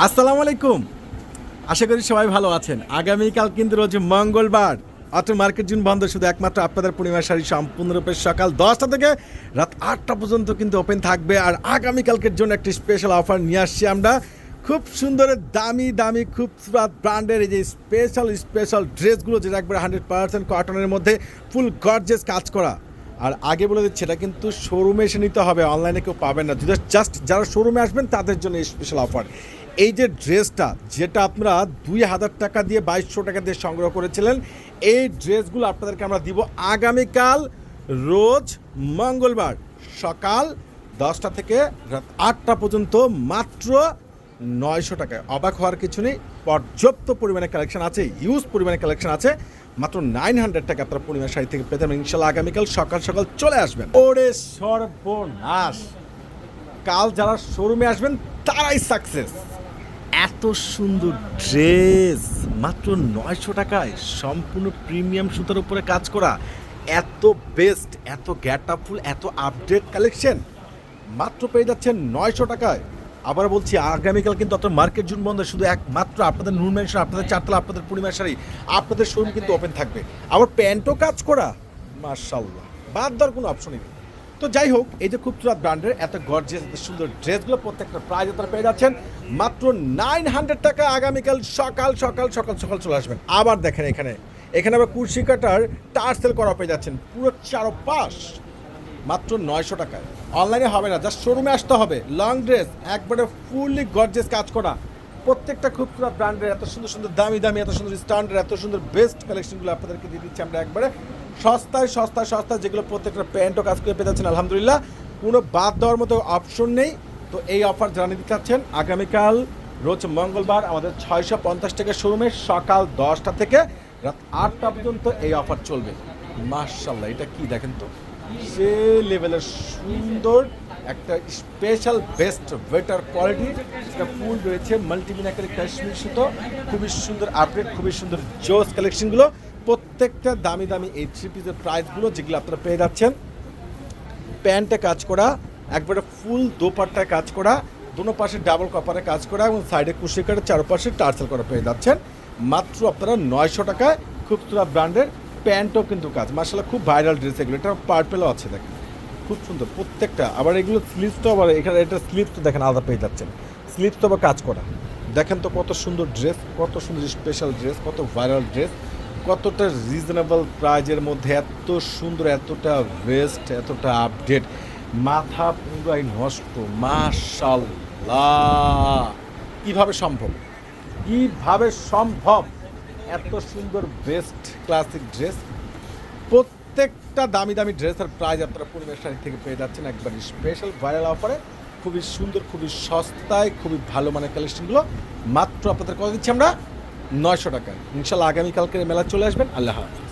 আসসালামু আলাইকুম। আশা করি সবাই ভালো আছেন। আগামীকাল কিন্তু রোজ মঙ্গলবার। অত মার্কেট জুন বন্ধ, শুধু একমাত্র আপনাদের পূর্ণিমা শাড়ি সম্পূর্ণরূপে সকাল দশটা থেকে রাত আটটা পর্যন্ত কিন্তু ওপেন থাকবে। আর আগামীকালকের জন্য একটি স্পেশাল অফার নিয়ে আসছি আমরা। খুব সুন্দর, দামি দামি খুব ব্র্যান্ডের এই যে স্পেশাল স্পেশাল ড্রেসগুলো যেটা একবার হান্ড্রেড পার্সেন্ট কটনের মধ্যে ফুল গর্জেস কাজ করা। আর আগে বলে দিচ্ছি, এটা কিন্তু শোরুমে এসে নিতে হবে। অনলাইনে কেউ পাবেন না। জাস্ট যারা শোরুমে আসবেন, তাদের জন্য স্পেশাল অফার এই যে ড্রেসটা, যেটা আপনারা দুই হাজার টাকা দিয়ে বাইশশো টাকা দিয়ে সংগ্রহ করেছিলেন, এই ড্রেসগুলো আপনাদেরকে আমরা দিব আগামীকাল রোজ মঙ্গলবার সকাল দশটা থেকে রাত আটটা পর্যন্ত মাত্র নয়শো টাকায়। অবাক হওয়ার কিছু নেই, পর্যাপ্ত পরিমাণে কালেকশন আছে ইউজ পরিমাণে কালেকশন আছে, মাত্র নাইন হান্ড্রেড টাকা আপনারা পূর্ণিমা শাড়ি থেকে পেতে ইনশাল্লাহ আগামীকাল সকাল সকাল চলে আসবেন। ওরে সর্বনাশ! কাল যারা শোরুমে আসবেন, তারাই সাকসেস এত সুন্দর ড্রেস মাত্র নয়শো টাকায় সম্পূর্ণ প্রিমিয়াম সুতার উপরে কাজ করা, এত বেস্ট এত গ্যাটাফুল এত আপডেট কালেকশন মাত্র পেয়ে যাচ্ছেন নয়শো টাকায়। আবার বলছি আগামীকাল কিন্তু আপনার মার্কেট জুন বন্ধ, শুধু একমাত্র আপনাদের নুন মেনশন আপনাদের চারতলা, আপনাদের পূর্ণিমা শাড়ি আপনাদের শোরুম কিন্তু ওপেন থাকবে। আবার প্যান্টও কাজ করা। মার্শাল্লাহ বাদ দেওয়ার কোনো অপশনই নেই। তো যাই হোক, এই যে খুব সুরাত ব্র্যান্ডের এত গর্জিয়াস এত সুন্দর ড্রেসগুলো প্রত্যেকটা প্রাইজ আপনারা পেয়ে যাচ্ছেন। মাত্র নাইন হান্ড্রেড টাকা আগামীকাল সকাল সকাল সকাল সকাল চলে আসবেন। আবার দেখেন এখানে। এখানে আবার কুর্সি কাটার টার্সেল করা পেয়ে যাচ্ছেন। পুরো চারপাশ মাত্র নয়শো টাকায়। অনলাইনে হবে না জাস্ট শোরুমে আসতে হবে। লং ড্রেস একবারে ফুললি গর্জেস কাজ করা। প্রত্যেকটা খুব সুন্দর ব্র্যান্ডের এত সুন্দর সুন্দর দামি দামি, এত সুন্দর স্ট্যান্ডার্ড এত সুন্দর বেস্ট কালেকশনগুলো আপনাদেরকে দিয়ে দিচ্ছি আমরা একবারে। সস্তায় সস্তায় সস্তায় যেগুলো প্রত্যেকটা প্যান্টও কাজ করে পেয়ে যাচ্ছেন, আলহামদুলিল্লাহ। কোনো বাদ দেওয়ার মতো অপশন নেই। তো এই অফার যারা নিতে চাচ্ছেন, আগামীকাল রোজ মঙ্গলবার আমাদের ছয়শো পঞ্চাশ টাকা শোরুমে সকাল দশটা থেকে রাত আটটা পর্যন্ত এই অফার চলবে। মার্শাল্লাহ এটা কি দেখেন তো? সে লেভেলের সুন্দর, একটা স্পেশাল বেস্ট বেটার কোয়ালিটি যেটা ফুল রয়েছে মাল্টিমিনাকারি কাশ্মীর সুতো, খুবই সুন্দর আপডেট খুবই সুন্দর জোস কালেকশনগুলো প্রত্যেকটা দামি দামি এই থ্রি পিসের প্রাইসগুলো যেগুলো আপনারা পেয়ে যাচ্ছেন। প্যান্টে কাজ করা, একবারে ফুল দোপাট্টায় কাজ করা, দুনো পাশে ডাবল কপারে কাজ করা এবং সাইডে কুশি করে চারপাশে টার্সেল করা পেয়ে যাচ্ছেন। মাত্র আপনারা নয়শো টাকায় খুব ব্র্যান্ডের প্যান্টও কিন্তু কাজ। মার্শাল্লাহ খুব ভাইরাল ড্রেস এগুলো। এটা পার্পেলও আছে, দেখেন। খুব সুন্দর, প্রত্যেকটা। আবার এগুলো স্লিপসটাও আবার এখানে এটা স্লিপস দেখেন আলাদা পেয়ে যাচ্ছেন। স্লিপস তো আবার কাজ করা। দেখেন তো কত সুন্দর ড্রেস কত সুন্দর স্পেশাল ড্রেস কত ভাইরাল ড্রেস কতটা রিজনেবল প্রাইজের মধ্যে এত সুন্দর, এতটা বেস্ট এতটা আপডেট মাথা পুরাই নষ্ট মাশাল্লাহ কীভাবে সম্ভব? কীভাবে সম্ভব? এত সুন্দর বেস্ট ক্লাসিক ড্রেস প্রত্যেকটা দামি দামি ড্রেস আর প্রাইজ আপনারা পরিবেশ থেকে পেয়ে যাচ্ছেন একবার স্পেশাল ভাইরাল অফারে খুবই সুন্দর, খুবই সস্তায়, খুবই ভালো মানের কালেকশনগুলো মাত্র আপনাদের কথা দিচ্ছি আমরা নয়শো টাকা ইনশাল্লাহ আগামীকালকে মেলা চলে আসবেন। আল্লাহ হাফিজ।